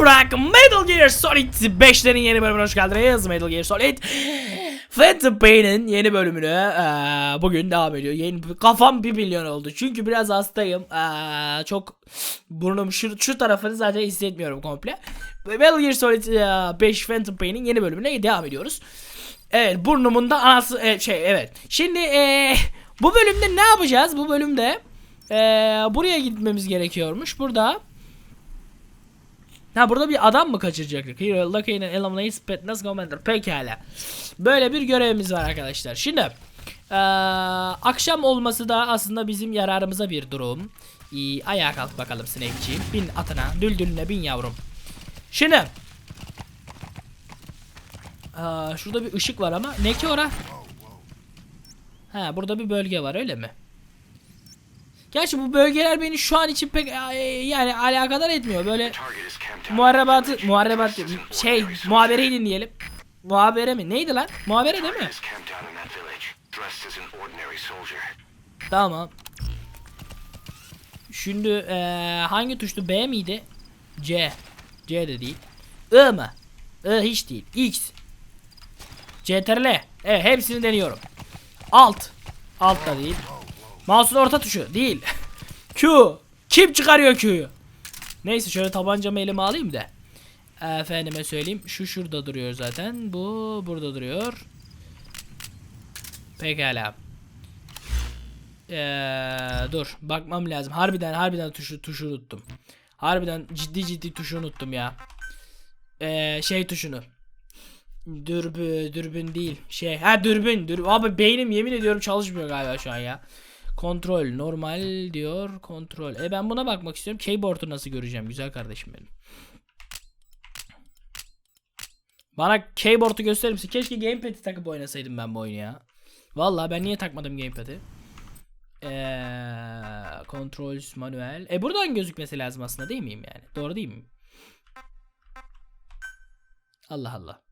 Toprak Metal Gear Solid 5'lerin yeni bölümüne hoş geldiniz. Metal Gear Solid Phantom Pain'in yeni bölümüne eee, bugün devam ediyor. Yeni kafam bir milyon oldu. Çünkü biraz hastayım. Eee, çok burnum şu, şu tarafını zaten hissetmiyorum komple. Metal Gear Solid eee, 5 Phantom Pain'in yeni bölümüne devam ediyoruz. Evet burnumun da anası e, şey evet. Şimdi eee, bu bölümde ne yapacağız? Bu bölümde eee, buraya gitmemiz gerekiyormuş. Burada Ha burada bir adam mı kaçıracaktık? Here, locate and eliminate Spetsnaz Commander. Pekala. Böyle bir görevimiz var arkadaşlar. Şimdi eee, akşam olması da aslında bizim yararımıza bir durum. İyi, ayağa kalk bakalım Snake'ciğim. Bin atına, düldülüne bin yavrum. Şimdi Aa, şurada bir ışık var ama ne ki ora? Ha burada bir bölge var öyle mi? Gerçi bu bölgeler beni şu an için pek e, yani alakadar etmiyor. Böyle muharebatı muharebat şey muhabereyi dinleyelim. Muhabere mi? Neydi lan? Muhabere değil mi? Tamam. Şimdi eee, hangi tuştu? B miydi? C. C de değil. I mı? I hiç değil. X. CTRL. Evet hepsini deniyorum. Alt. Alt da değil. Mouse'un orta tuşu değil. Q. Kim çıkarıyor Q'yu? Neyse şöyle tabancamı elime alayım da. Efendime söyleyeyim. Şu şurada duruyor zaten. Bu burada duruyor. Pekala. Ee, dur bakmam lazım. Harbiden harbiden tuşu tuşu unuttum. Harbiden ciddi ciddi tuşu unuttum ya. Ee, şey tuşunu. Dürbü, dürbün değil. Şey, ha dürbün, dürbün. Abi beynim yemin ediyorum çalışmıyor galiba şu an ya. Kontrol, normal diyor, kontrol. E ben buna bakmak istiyorum. Keyboard'u nasıl göreceğim güzel kardeşim benim. Bana keyboard'u gösterir misin? Keşke gamepad'i takıp oynasaydım ben bu oyunu ya. Vallahi ben niye takmadım gamepad'i? Eee controls manuel. E buradan gözükmesi lazım aslında değil miyim yani? Doğru değil miyim? Allah Allah.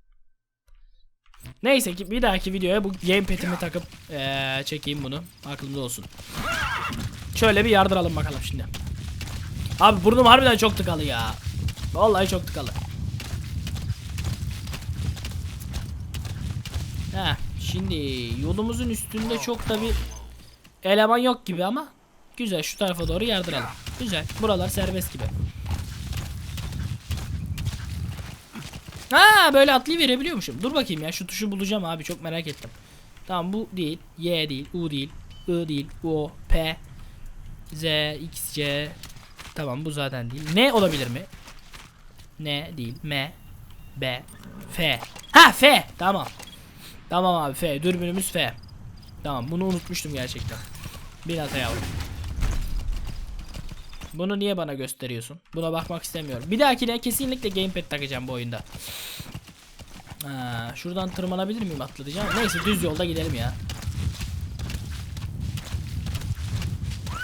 Neyse ki bir dahaki videoya bu gamepad'imi takıp eee, çekeyim bunu. Aklımda olsun. Şöyle bir yardıralım bakalım şimdi. Abi burnum harbiden çok tıkalı ya. Vallahi çok tıkalı. Ha, şimdi yolumuzun üstünde çok da bir eleman yok gibi ama güzel şu tarafa doğru yardıralım. Güzel. Buralar serbest gibi. Ha böyle atlayı verebiliyormuşum. Dur bakayım ya şu tuşu bulacağım abi çok merak ettim. Tamam bu değil. Y değil. U değil. I değil. O. P. Z. X. C. Tamam bu zaten değil. Ne olabilir mi? N değil. M. B. F. Ha F. Tamam. Tamam abi F. Dürbünümüz F. Tamam bunu unutmuştum gerçekten. Bir hata yavrum. Bunu niye bana gösteriyorsun? Buna bakmak istemiyorum. Bir dahakine kesinlikle gamepad takacağım bu oyunda. Ha, şuradan tırmanabilir miyim atlayacağım. Neyse düz yolda gidelim ya.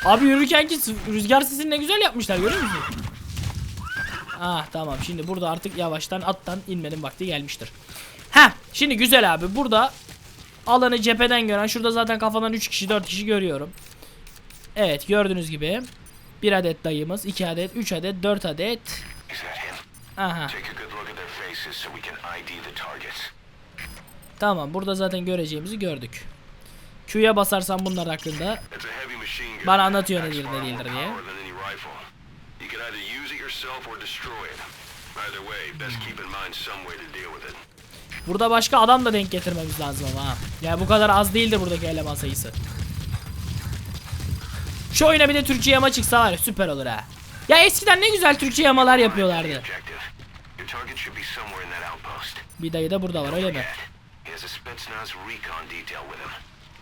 Abi yürürken ki rüzgar sesini ne güzel yapmışlar görüyor musun? Ah tamam şimdi burada artık yavaştan attan inmenin vakti gelmiştir. Ha şimdi güzel abi burada alanı cepheden gören şurada zaten kafadan 3 kişi 4 kişi görüyorum. Evet gördüğünüz gibi bir adet dayımız, 2 adet, 3 adet, 4 adet. Aha tamam burada zaten göreceğimizi gördük. Q'ya basarsam bunlar hakkında. Bana anlatıyor ne Packs değildir, diye. burada başka adam da denk getirmemiz lazım ama. Yani bu kadar az değildir buradaki eleman sayısı. Şu oyuna bir de Türkçe yama çıksa var süper olur ha. Ya eskiden ne güzel Türkçe yamalar yapıyorlardı. Bir dayı da burada var öyle mi? He has a Spetsnaz recon detail with him.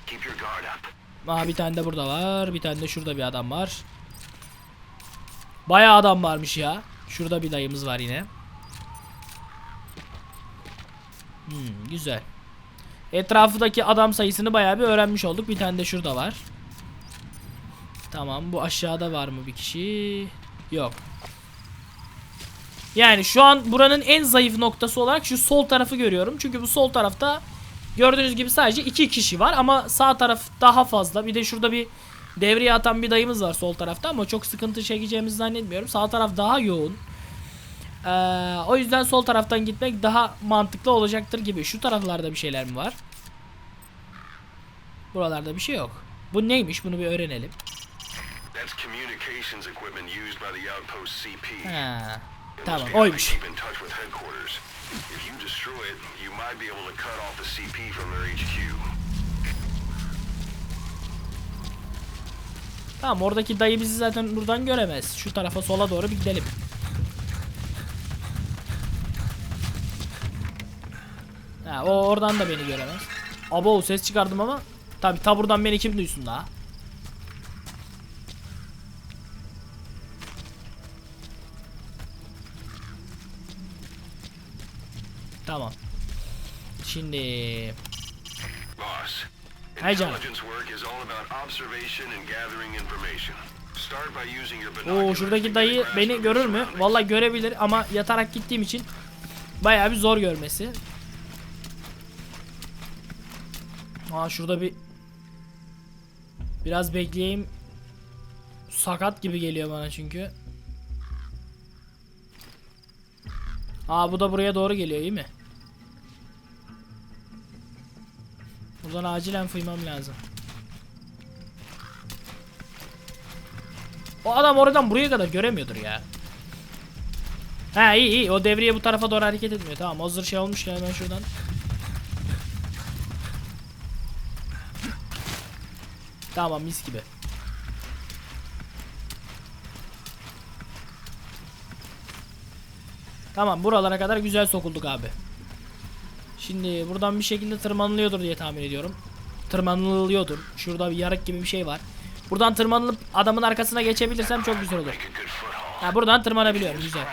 Keep your guard up. Aa bir tane de burada var. Bir tane de şurada bir adam var. Bayağı adam varmış ya. Şurada bir dayımız var yine. Hmm, güzel. Etrafındaki adam sayısını bayağı bir öğrenmiş olduk. Bir tane de şurada var. Tamam bu aşağıda var mı bir kişi? Yok. Yani şu an buranın en zayıf noktası olarak şu sol tarafı görüyorum. Çünkü bu sol tarafta gördüğünüz gibi sadece iki kişi var ama sağ taraf daha fazla. Bir de şurada bir devreye atan bir dayımız var sol tarafta ama çok sıkıntı çekeceğimizi zannetmiyorum. Sağ taraf daha yoğun. Ee, o yüzden sol taraftan gitmek daha mantıklı olacaktır gibi. Şu taraflarda bir şeyler mi var? Buralarda bir şey yok. Bu neymiş? Bunu bir öğrenelim. That's communications equipment used by the outpost CP. Ha, tamam oymuş. Keep in touch with headquarters. If you destroy it, you might be able to cut off the CP from their HQ. Tamam oradaki dayı bizi zaten buradan göremez. Şu tarafa sola doğru bir gidelim. Ha, o oradan da beni göremez. Abo ses çıkardım ama tabi taburdan beni kim duysun daha. Tamam. Şimdi Boss, Hi, John. intelligence work is all about observation and gathering information. Start by using your Oo binoculars şuradaki dayı beni görür mü? Vallahi görebilir ama yatarak gittiğim için bayağı bir zor görmesi. Aa şurada bir biraz bekleyeyim. Sakat gibi geliyor bana çünkü. Aa bu da buraya doğru geliyor iyi mi? Buradan acilen fıymam lazım. O adam oradan buraya kadar göremiyordur ya. Ha iyi iyi o devriye bu tarafa doğru hareket etmiyor. Tamam hazır şey olmuş ya hemen şuradan. Tamam mis gibi. Tamam buralara kadar güzel sokulduk abi. Şimdi buradan bir şekilde tırmanılıyordur diye tahmin ediyorum. Tırmanılıyordur. Şurada bir yarık gibi bir şey var. Buradan tırmanılıp adamın arkasına geçebilirsem çok güzel olur. Ha buradan tırmanabiliyorum güzel.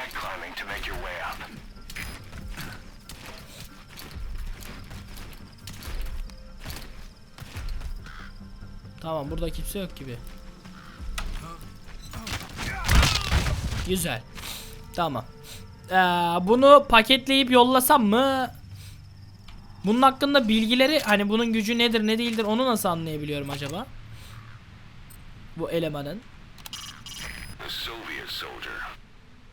Tamam burada kimse yok gibi. Güzel. Tamam. Ee, bunu paketleyip yollasam mı? Bunun hakkında bilgileri hani bunun gücü nedir ne değildir onu nasıl anlayabiliyorum acaba? Bu elemanın.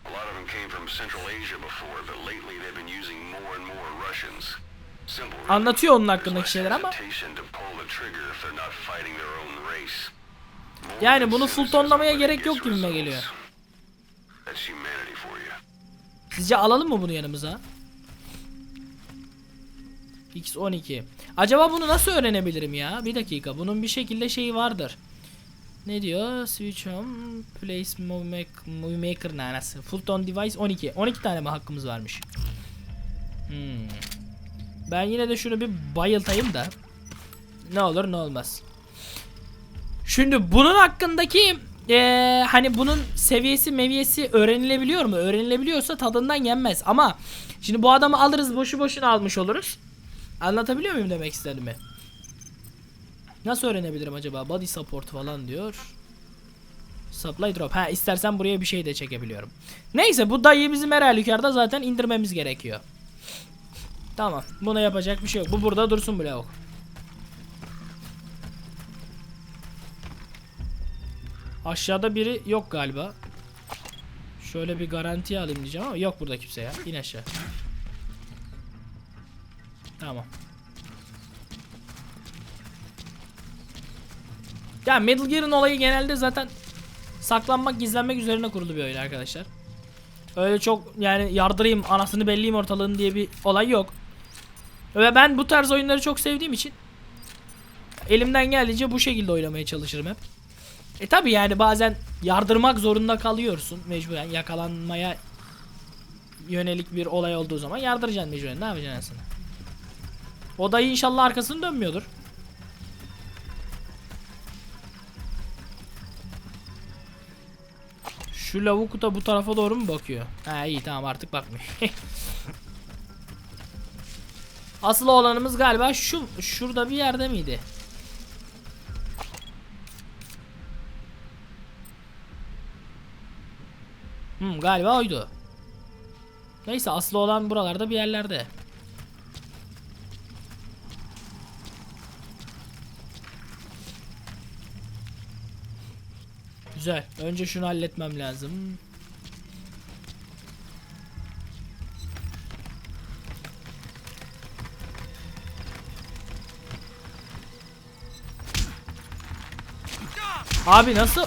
A lot of them came from Central Asia before, but lately they've been using more and more Russians. Anlatıyor onun hakkındaki şeyler ama Yani bunu it gerek yok gibime geliyor. Sizce alalım mı bunu yanımıza? X12. Acaba bunu nasıl öğrenebilirim ya? Bir dakika. Bunun bir şekilde şeyi vardır. Ne diyor? Switch on, place movie maker, ne anasını? Full tone device 12. 12 tane mi hakkımız varmış? Hmm. Ben yine de şunu bir bayıltayım da. Ne olur ne olmaz. Şimdi bunun hakkındaki eee, hani bunun seviyesi meviyesi öğrenilebiliyor mu? Öğrenilebiliyorsa tadından yenmez. Ama şimdi bu adamı alırız boşu boşuna almış oluruz. Anlatabiliyor muyum demek istediğimi? Nasıl öğrenebilirim acaba? Body support falan diyor. Supply drop. Ha istersen buraya bir şey de çekebiliyorum. Neyse bu dayıyı bizim her halükarda zaten indirmemiz gerekiyor. Tamam. Buna yapacak bir şey yok. Bu burada dursun bile yok. Aşağıda biri yok galiba. Şöyle bir garanti alayım diyeceğim ama yok burada kimse ya. İn aşağı. Tamam. Ya Metal Gear'ın olayı genelde zaten saklanmak, gizlenmek üzerine kurulu bir oyun arkadaşlar. Öyle çok yani yardırayım, anasını belleyeyim ortalığın diye bir olay yok. Ve ben bu tarz oyunları çok sevdiğim için elimden geldiğince bu şekilde oynamaya çalışırım hep. E tabi yani bazen yardırmak zorunda kalıyorsun mecburen yakalanmaya yönelik bir olay olduğu zaman yardıracaksın mecburen ne yapacaksın aslında. O dayı inşallah arkasını dönmüyordur. Şu lavuk da bu tarafa doğru mu bakıyor? Ha iyi tamam artık bakmıyor. Asıl olanımız galiba şu şurada bir yerde miydi? Hmm, galiba oydu. Neyse aslı olan buralarda bir yerlerde. Güzel. Önce şunu halletmem lazım. Abi nasıl?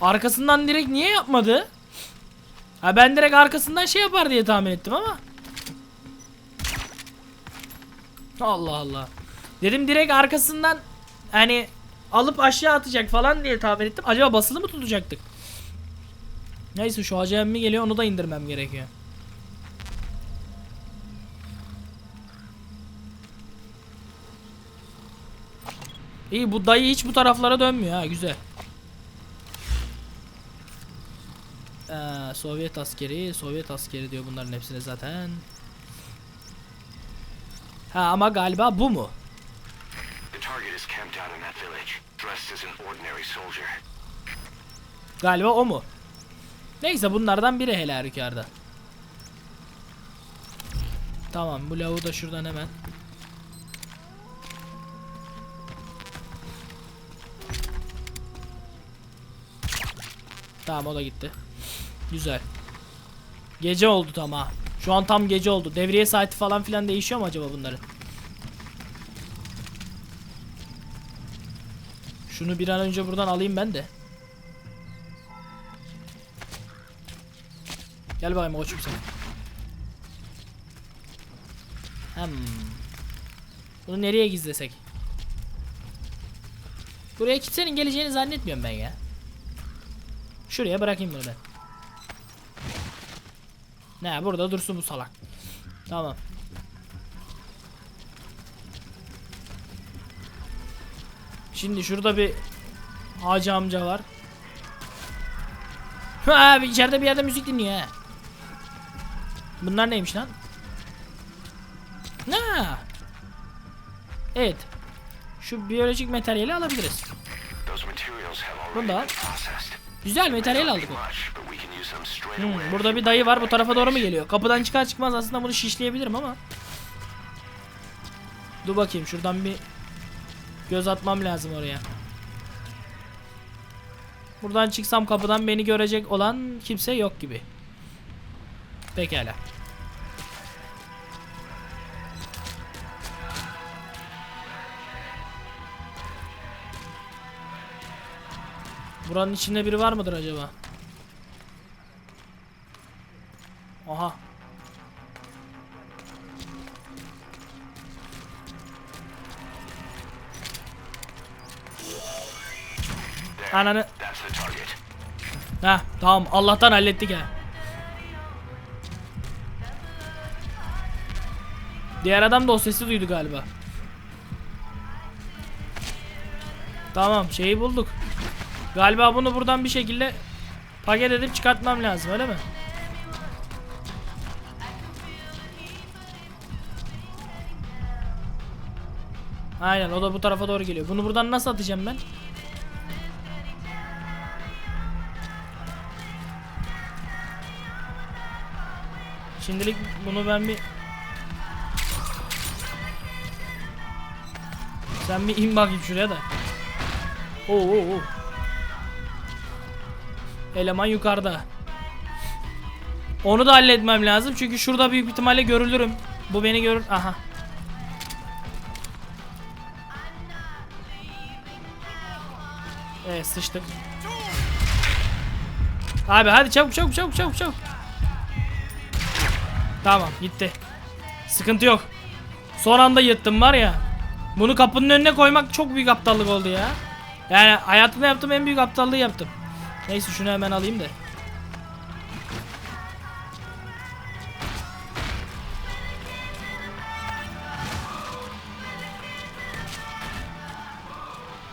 Arkasından direkt niye yapmadı? Ha ben direkt arkasından şey yapar diye tahmin ettim ama. Allah Allah. Dedim direkt arkasından hani alıp aşağı atacak falan diye tahmin ettim. Acaba basılı mı tutacaktık? Neyse şu hacı emmi geliyor onu da indirmem gerekiyor. İyi bu dayı hiç bu taraflara dönmüyor ha güzel. Ee, Sovyet askeri, Sovyet askeri diyor bunların hepsine zaten. Ha ama galiba bu mu? Target is camped out in that village, dressed as an ordinary soldier. Galiba o mu? Neyse bunlardan biri hele halükarda. Tamam bu lavuğu da şuradan hemen. Tamam o da gitti. Güzel. Gece oldu tam. Şu an tam gece oldu. Devriye saati falan filan değişiyor mu acaba bunların? Şunu bir an önce buradan alayım ben de. Gel bakayım koçum sen. Hmm. Bunu nereye gizlesek? Buraya kimsenin geleceğini zannetmiyorum ben ya. Şuraya bırakayım bunu ben. Ne burada dursun bu salak. Tamam. Şimdi şurada bir hacı amca var. Ha bir içeride bir yerde müzik dinliyor ha. Bunlar neymiş lan? Ne? Evet. Şu biyolojik materyali alabiliriz. Bunda. Güzel materyal aldık. Hmm, burada bir dayı var bu tarafa doğru mu geliyor? Kapıdan çıkar çıkmaz aslında bunu şişleyebilirim ama. Dur bakayım şuradan bir göz atmam lazım oraya. Buradan çıksam kapıdan beni görecek olan kimse yok gibi. Pekala. Buranın içinde biri var mıdır acaba? Aha. Ananı. Heh tamam Allah'tan hallettik ha. Diğer adam da o sesi duydu galiba. Tamam şeyi bulduk. Galiba bunu buradan bir şekilde paket edip çıkartmam lazım öyle mi? Aynen o da bu tarafa doğru geliyor. Bunu buradan nasıl atacağım ben? Şimdilik bunu ben bir Sen bir in bakayım şuraya da. Oo, oo, oo. Eleman yukarıda. Onu da halletmem lazım çünkü şurada büyük ihtimalle görülürüm. Bu beni görür. Aha. Evet sıçtık. Abi hadi çabuk çabuk çabuk çabuk çabuk. Tamam gitti. Sıkıntı yok. Son anda yırttım var ya. Bunu kapının önüne koymak çok büyük aptallık oldu ya. Yani hayatımda yaptığım en büyük aptallığı yaptım. Neyse şunu hemen alayım da.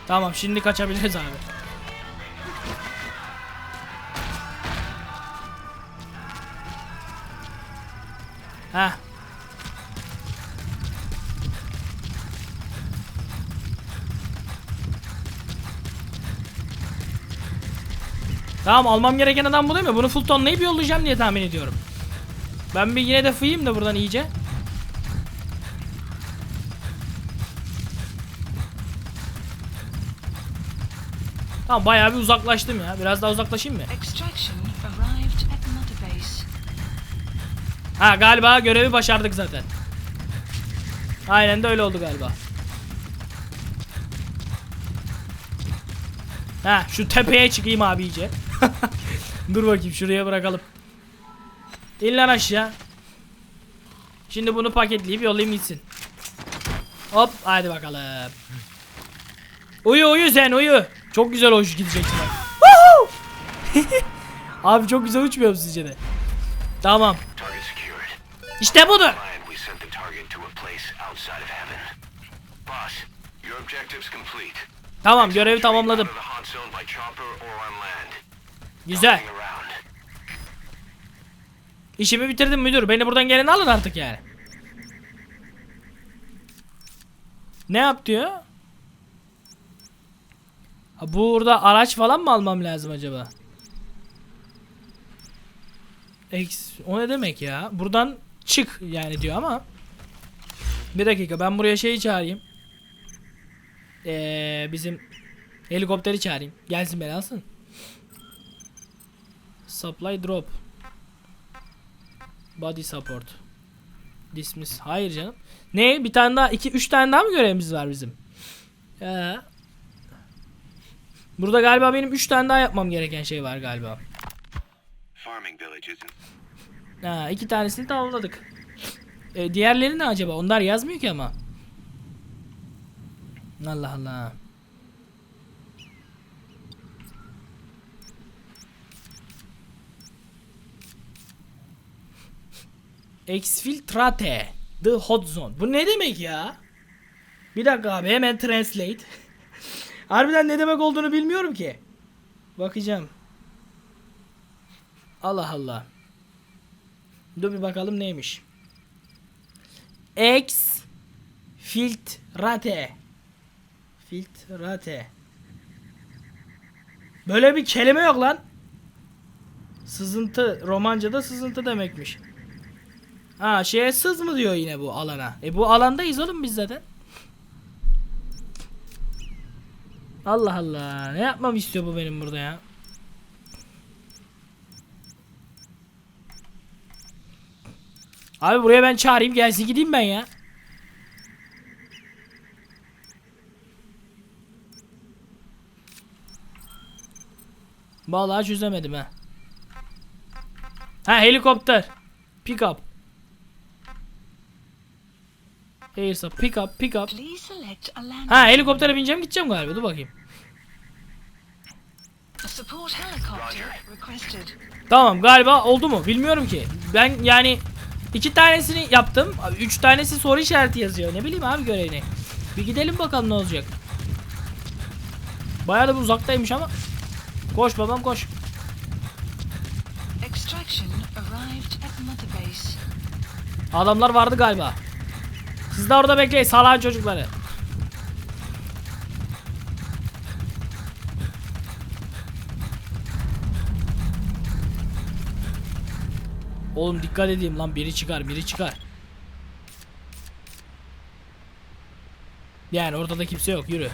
Tamam şimdi kaçabiliriz abi. Ha. Tamam almam gereken adam bu değil mi? Bunu full tonlayıp yollayacağım diye tahmin ediyorum. Ben bir yine de fıyayım da buradan iyice. Tamam bayağı bir uzaklaştım ya. Biraz daha uzaklaşayım mı? Ha galiba görevi başardık zaten. Aynen de öyle oldu galiba. Ha şu tepeye çıkayım abi iyice. Dur bakayım şuraya bırakalım. İn lan aşağı. Şimdi bunu paketleyip yollayayım gitsin. Hop hadi bakalım. Uyu uyu sen uyu. Çok güzel hoş gideceksin. Abi çok güzel uçmuyor mu sizce de? Tamam. İşte budur. Tamam görevi tamamladım. Güzel. İşimi bitirdim müdür. Beni buradan geleni alın artık yani. Ne yap diyor? Ha, burada araç falan mı almam lazım acaba? X, o ne demek ya? Buradan çık yani diyor ama. Bir dakika ben buraya şeyi çağırayım. Ee, bizim helikopteri çağırayım. Gelsin beni alsın. Supply drop. Body support. Dismiss. Hayır canım. Ne? Bir tane daha, iki, üç tane daha mı görevimiz var bizim? Ee, burada galiba benim üç tane daha yapmam gereken şey var galiba. Farming villages Ha, iki tanesini tamamladık. E, diğerleri ne acaba? Onlar yazmıyor ki ama. Allah Allah. Exfiltrate. The hot zone. Bu ne demek ya? Bir dakika abi hemen translate. Harbiden ne demek olduğunu bilmiyorum ki. Bakacağım. Allah Allah. Dur bir bakalım neymiş. Ex filtrate. Filtrate. Böyle bir kelime yok lan. Sızıntı. Romanca'da sızıntı demekmiş. Ha şeye sız mı diyor yine bu alana. E bu alandayız oğlum biz zaten. Allah Allah. Ne yapmam istiyor bu benim burada ya? Abi buraya ben çağırayım gelsin gideyim ben ya. Vallahi çözemedim ha. Ha helikopter. Pick up. Airsa pick up pick up. Ha helikoptere bineceğim gideceğim galiba dur bakayım. Tamam galiba oldu mu bilmiyorum ki. Ben yani iki tanesini yaptım. Üç tanesi soru işareti yazıyor. Ne bileyim abi görevini. Bir gidelim bakalım ne olacak. Bayağı da bir uzaktaymış ama. Koş babam koş. Adamlar vardı galiba. Siz de orada bekleyin salağın çocukları. Oğlum dikkat edeyim lan biri çıkar biri çıkar. Yani orada da kimse yok yürü.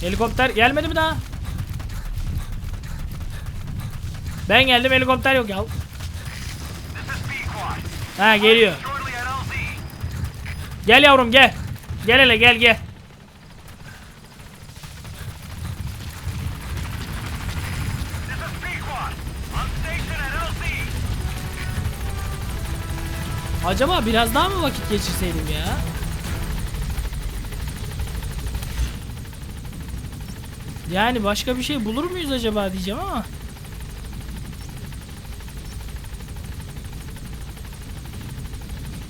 Helikopter gelmedi mi daha? Ben geldim helikopter yok ya. Ha geliyor. Gel yavrum gel. Gel hele gel gel. Acaba biraz daha mı vakit geçirseydim ya? Yani başka bir şey bulur muyuz acaba diyeceğim ama.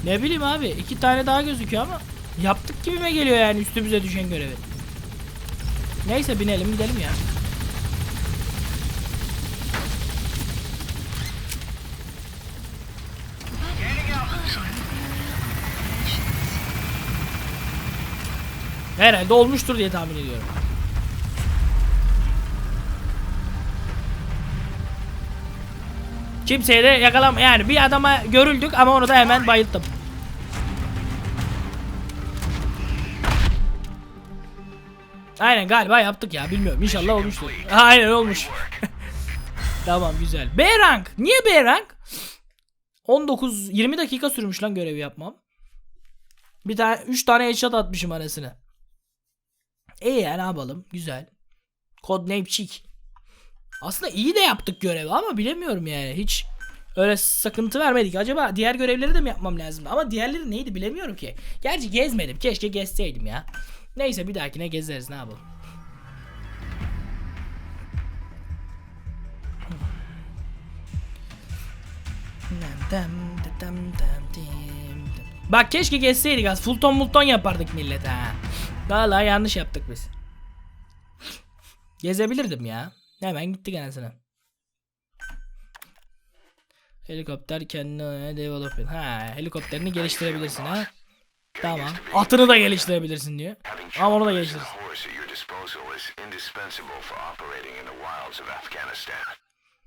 Ne bileyim abi iki tane daha gözüküyor ama yaptık gibime geliyor yani üstümüze düşen görevi. Neyse binelim gidelim ya. Herhalde olmuştur diye tahmin ediyorum. Kimseye de yakalam yani bir adama görüldük ama onu da hemen bayılttım. Aynen galiba yaptık ya bilmiyorum inşallah olmuştur. Aynen olmuş. tamam güzel. B rank. Niye B rank? 19 20 dakika sürmüş lan görevi yapmam. Bir tane 3 tane headshot atmışım arasına. İyi ya ne yapalım? Güzel. Codename Chick. Aslında iyi de yaptık görevi ama bilemiyorum yani. Hiç öyle sıkıntı vermedik. Acaba diğer görevleri de mi yapmam lazım? Ama diğerleri neydi bilemiyorum ki. Gerçi gezmedim. Keşke gezseydim ya. Neyse bir dahakine gezeriz ne yapalım. Bak keşke gezseydik az. Fulton multon yapardık millete ha. Vallahi yanlış yaptık biz. Gezebilirdim ya. Hemen gittik anasını. Helikopter kendine developing. Ha, helikopterini geliştirebilirsin ha. Tamam. Atını da geliştirebilirsin diyor. Ama onu da geliştirirsin.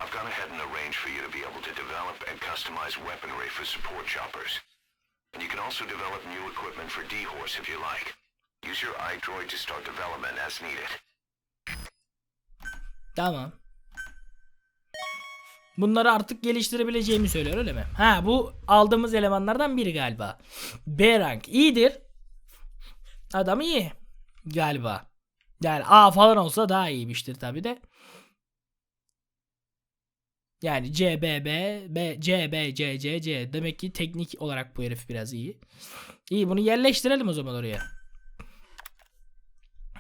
I've gone ahead and arranged for you to be able to develop and customize weaponry for support choppers. And you can also develop new equipment for D-Horse if you like. Use your iDroid to start development as needed. Tamam. Bunları artık geliştirebileceğimi söylüyor öyle mi? Ha bu aldığımız elemanlardan biri galiba. B rank iyidir. Adam iyi galiba. Yani A falan olsa daha iyiymiştir tabi de. Yani C, B, B, B, C, B, C, C, C. Demek ki teknik olarak bu herif biraz iyi. İyi bunu yerleştirelim o zaman oraya.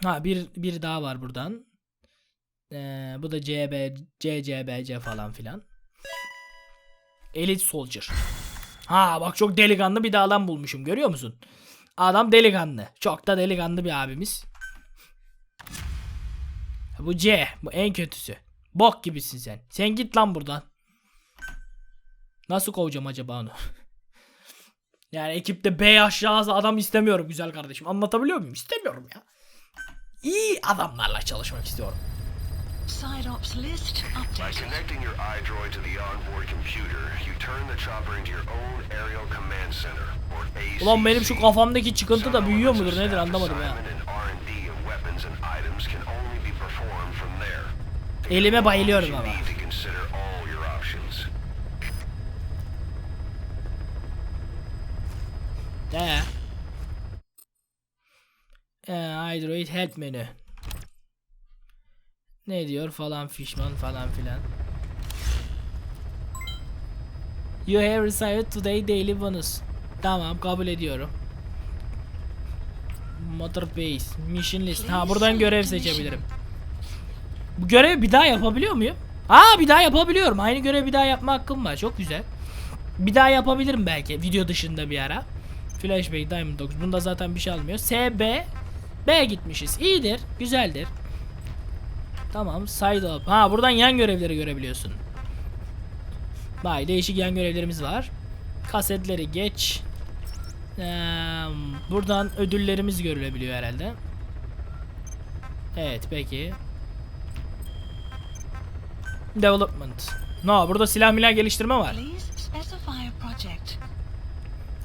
Ha bir, bir daha var buradan. Ee, bu da CB, CCBC falan filan. Elite Soldier. Ha bak çok delikanlı bir de adam bulmuşum görüyor musun? Adam delikanlı. Çok da delikanlı bir abimiz. Bu C. Bu en kötüsü. Bok gibisin sen. Sen git lan buradan. Nasıl kovacağım acaba onu? yani ekipte B aşağısı adam istemiyorum güzel kardeşim. Anlatabiliyor muyum? İstemiyorum ya. İyi adamlarla çalışmak istiyorum. Side ops list By updated. connecting your iDroid to the onboard computer, you turn the chopper into your own aerial command center, or ACC. Ulan benim şu kafamdaki çıkıntı da büyüyor mudur nedir anlamadım ya. assignment and R&D of weapons and items can only be performed from there. Elime bayılıyorum ama. Ee, Android help menü. Ne diyor falan fişman falan filan. You have received today daily bonus. Tamam kabul ediyorum. Motor base, mission list. Ha buradan görev seçebilirim. Bu görevi bir daha yapabiliyor muyum? Aa bir daha yapabiliyorum. Aynı görevi bir daha yapma hakkım var. Çok güzel. Bir daha yapabilirim belki video dışında bir ara. Flashback Diamond Dogs. Bunda zaten bir şey almıyor. S, B. B gitmişiz. İyidir. Güzeldir. Tamam. Side up. Ha buradan yan görevleri görebiliyorsun. Vay değişik yan görevlerimiz var. Kasetleri geç. Ee, buradan ödüllerimiz görülebiliyor herhalde. Evet peki. Development. No burada silah milah geliştirme var.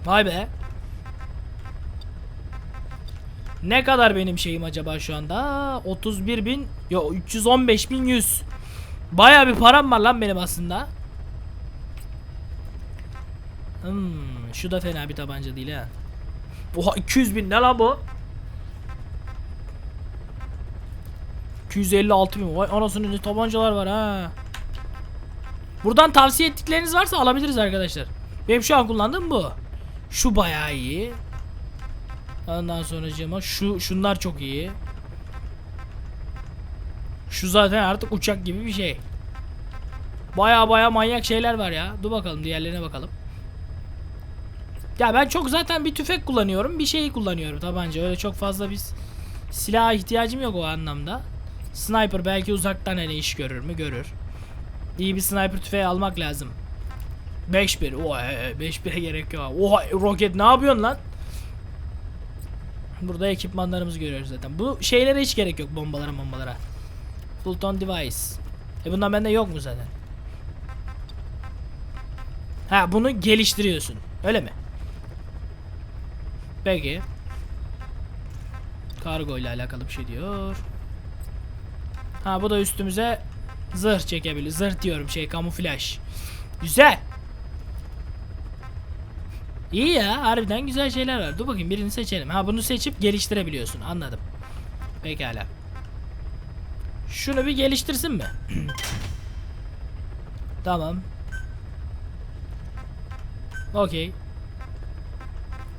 Vay be. Ne kadar benim şeyim acaba şu anda? 31 bin. Yo 315 bin 100. Baya bir param var lan benim aslında. Hmm, şu da fena bir tabanca değil ha. Oha 200 bin ne lan bu? 256 bin. Vay anasının ne tabancalar var ha. Buradan tavsiye ettikleriniz varsa alabiliriz arkadaşlar. Benim şu an kullandığım bu. Şu bayağı iyi. Ondan sonra şu şunlar çok iyi. Şu zaten artık uçak gibi bir şey. Baya baya manyak şeyler var ya. Dur bakalım diğerlerine bakalım. Ya ben çok zaten bir tüfek kullanıyorum. Bir şeyi kullanıyorum tabanca. Öyle çok fazla bir silaha ihtiyacım yok o anlamda. Sniper belki uzaktan hani iş görür mü? Görür. İyi bir sniper tüfeği almak lazım. 5-1. Oha 5-1'e gerek yok. Oha roket ne yapıyorsun lan? Burada ekipmanlarımızı görüyoruz zaten. Bu şeylere hiç gerek yok bombalara bombalara. Fulton device. E bundan bende yok mu zaten? Ha bunu geliştiriyorsun. Öyle mi? Peki. Kargo ile alakalı bir şey diyor. Ha bu da üstümüze zırh çekebilir. Zırh diyorum şey kamuflaj. Güzel. İyi ya harbiden güzel şeyler var. Dur bakayım birini seçelim. Ha bunu seçip geliştirebiliyorsun. Anladım. Pekala. Şunu bir geliştirsin mi? tamam. Okey.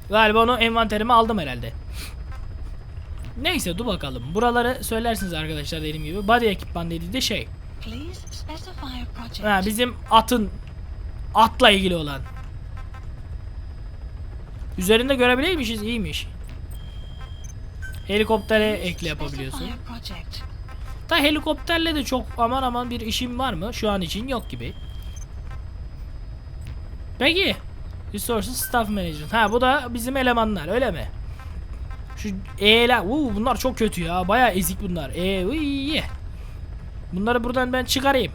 Galiba onu envanterime aldım herhalde. Neyse dur bakalım. Buraları söylersiniz arkadaşlar dediğim gibi. Body ekipman dediği de şey. Ha, bizim atın atla ilgili olan. Üzerinde görebileymişiz iyiymiş. Helikoptere ekle yapabiliyorsun. specify a project. Da helikopterle de çok aman aman bir işim var mı? Şu an için yok gibi. Peki. Resources Staff Management. Ha bu da bizim elemanlar öyle mi? Şu E'ler. Uuu bunlar çok kötü ya. Baya ezik bunlar. E uy. Bunları buradan ben çıkarayım.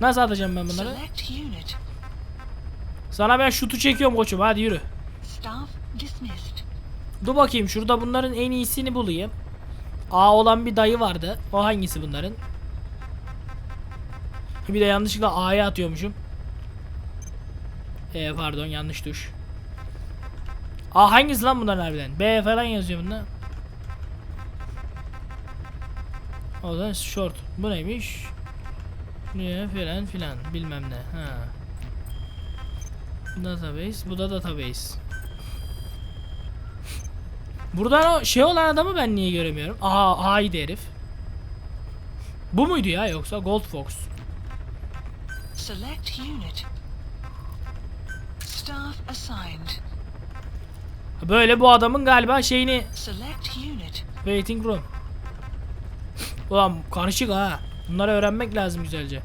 Nasıl atacağım ben bunları? Sana ben şutu çekiyorum koçum hadi yürü. Dur bakayım şurada bunların en iyisini bulayım. A olan bir dayı vardı. O hangisi bunların? Bir de yanlışlıkla A'ya atıyormuşum. E pardon yanlış tuş. A hangisi lan bunların harbiden? B falan yazıyor bunda. O da short. Bu neymiş? Ne filan filan bilmem ne. Ha. Database. Bu da database. Buradan o şey olan adamı ben niye göremiyorum? Aha haydi herif. Bu muydu ya yoksa Gold Fox? Select unit. Staff assigned. Böyle bu adamın galiba şeyini Select unit. waiting room. Ulan karışık ha. Bunları öğrenmek lazım güzelce.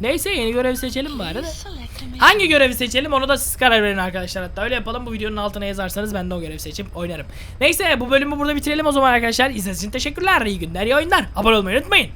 Neyse yeni görev seçelim bari de. Hangi görevi seçelim onu da siz karar verin arkadaşlar. Hatta öyle yapalım bu videonun altına yazarsanız ben de o görevi seçip oynarım. Neyse bu bölümü burada bitirelim o zaman arkadaşlar. İzlediğiniz için teşekkürler. İyi günler, iyi oyunlar. Abone olmayı unutmayın.